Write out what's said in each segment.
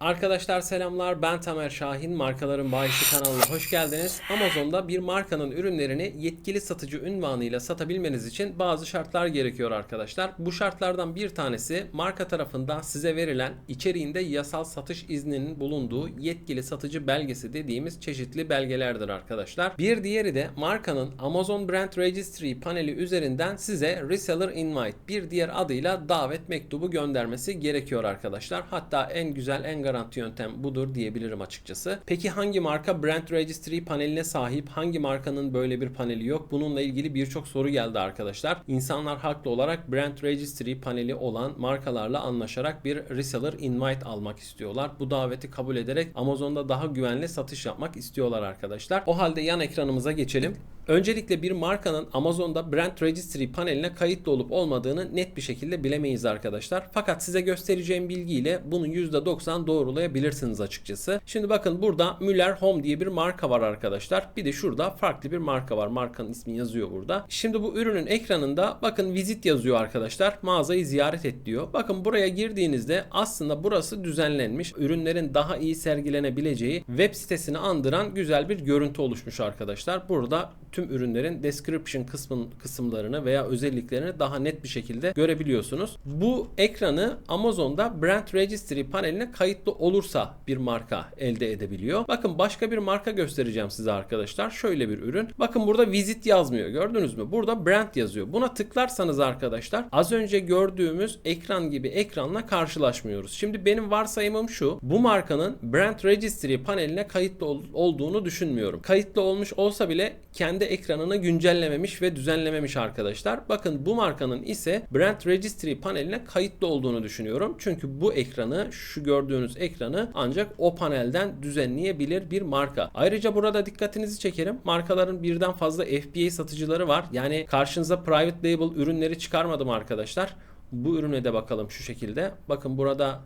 Arkadaşlar selamlar ben Tamer Şahin markaların bahisi kanalına hoş geldiniz. Amazon'da bir markanın ürünlerini yetkili satıcı ünvanıyla satabilmeniz için bazı şartlar gerekiyor arkadaşlar. Bu şartlardan bir tanesi marka tarafından size verilen içeriğinde yasal satış izninin bulunduğu yetkili satıcı belgesi dediğimiz çeşitli belgelerdir arkadaşlar. Bir diğeri de markanın Amazon Brand Registry paneli üzerinden size Reseller Invite bir diğer adıyla davet mektubu göndermesi gerekiyor arkadaşlar. Hatta en güzel en garanti yöntem budur diyebilirim açıkçası. Peki hangi marka Brand Registry paneline sahip? Hangi markanın böyle bir paneli yok? Bununla ilgili birçok soru geldi arkadaşlar. İnsanlar haklı olarak Brand Registry paneli olan markalarla anlaşarak bir Reseller Invite almak istiyorlar. Bu daveti kabul ederek Amazon'da daha güvenli satış yapmak istiyorlar arkadaşlar. O halde yan ekranımıza geçelim. Öncelikle bir markanın Amazon'da Brand Registry paneline kayıtlı olup olmadığını net bir şekilde bilemeyiz arkadaşlar. Fakat size göstereceğim bilgiyle bunu %90 doğrulayabilirsiniz açıkçası. Şimdi bakın burada Müller Home diye bir marka var arkadaşlar. Bir de şurada farklı bir marka var. Markanın ismi yazıyor burada. Şimdi bu ürünün ekranında bakın visit yazıyor arkadaşlar. Mağazayı ziyaret et diyor. Bakın buraya girdiğinizde aslında burası düzenlenmiş. Ürünlerin daha iyi sergilenebileceği web sitesini andıran güzel bir görüntü oluşmuş arkadaşlar. Burada tüm ürünlerin description kısmın kısımlarını veya özelliklerini daha net bir şekilde görebiliyorsunuz. Bu ekranı Amazon'da Brand Registry paneline kayıtlı olursa bir marka elde edebiliyor. Bakın başka bir marka göstereceğim size arkadaşlar. Şöyle bir ürün. Bakın burada visit yazmıyor. Gördünüz mü? Burada brand yazıyor. Buna tıklarsanız arkadaşlar az önce gördüğümüz ekran gibi ekranla karşılaşmıyoruz. Şimdi benim varsayımım şu. Bu markanın Brand Registry paneline kayıtlı ol- olduğunu düşünmüyorum. Kayıtlı olmuş olsa bile kendi ekranını güncellememiş ve düzenlememiş arkadaşlar. Bakın bu markanın ise Brand Registry paneline kayıtlı olduğunu düşünüyorum. Çünkü bu ekranı şu gördüğünüz ekranı ancak o panelden düzenleyebilir bir marka. Ayrıca burada dikkatinizi çekerim. Markaların birden fazla FBA satıcıları var. Yani karşınıza private label ürünleri çıkarmadım arkadaşlar. Bu ürüne de bakalım şu şekilde. Bakın burada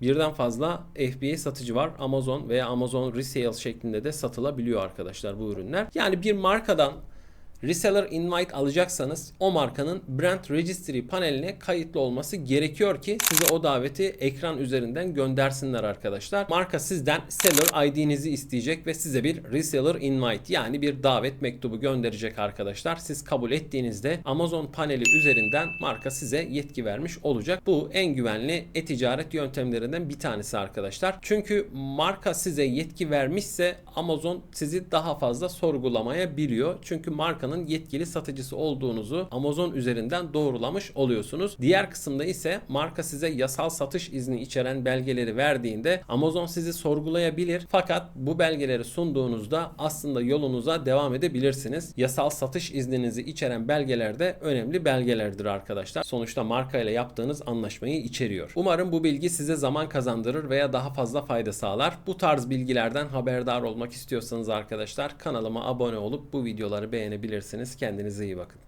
birden fazla FBA satıcı var. Amazon veya Amazon Resale şeklinde de satılabiliyor arkadaşlar bu ürünler. Yani bir markadan Reseller Invite alacaksanız o markanın Brand Registry paneline kayıtlı olması gerekiyor ki size o daveti ekran üzerinden göndersinler arkadaşlar. Marka sizden seller ID'nizi isteyecek ve size bir Reseller Invite yani bir davet mektubu gönderecek arkadaşlar. Siz kabul ettiğinizde Amazon paneli üzerinden marka size yetki vermiş olacak. Bu en güvenli e-ticaret yöntemlerinden bir tanesi arkadaşlar. Çünkü marka size yetki vermişse Amazon sizi daha fazla sorgulamayabiliyor. Çünkü markanın yetkili satıcısı olduğunuzu Amazon üzerinden doğrulamış oluyorsunuz. Diğer kısımda ise marka size yasal satış izni içeren belgeleri verdiğinde Amazon sizi sorgulayabilir. Fakat bu belgeleri sunduğunuzda aslında yolunuza devam edebilirsiniz. Yasal satış izninizi içeren belgeler de önemli belgelerdir arkadaşlar. Sonuçta marka ile yaptığınız anlaşmayı içeriyor. Umarım bu bilgi size zaman kazandırır veya daha fazla fayda sağlar. Bu tarz bilgilerden haberdar olmak istiyorsanız arkadaşlar kanalıma abone olup bu videoları beğenebilirsiniz. Kendinize iyi bakın.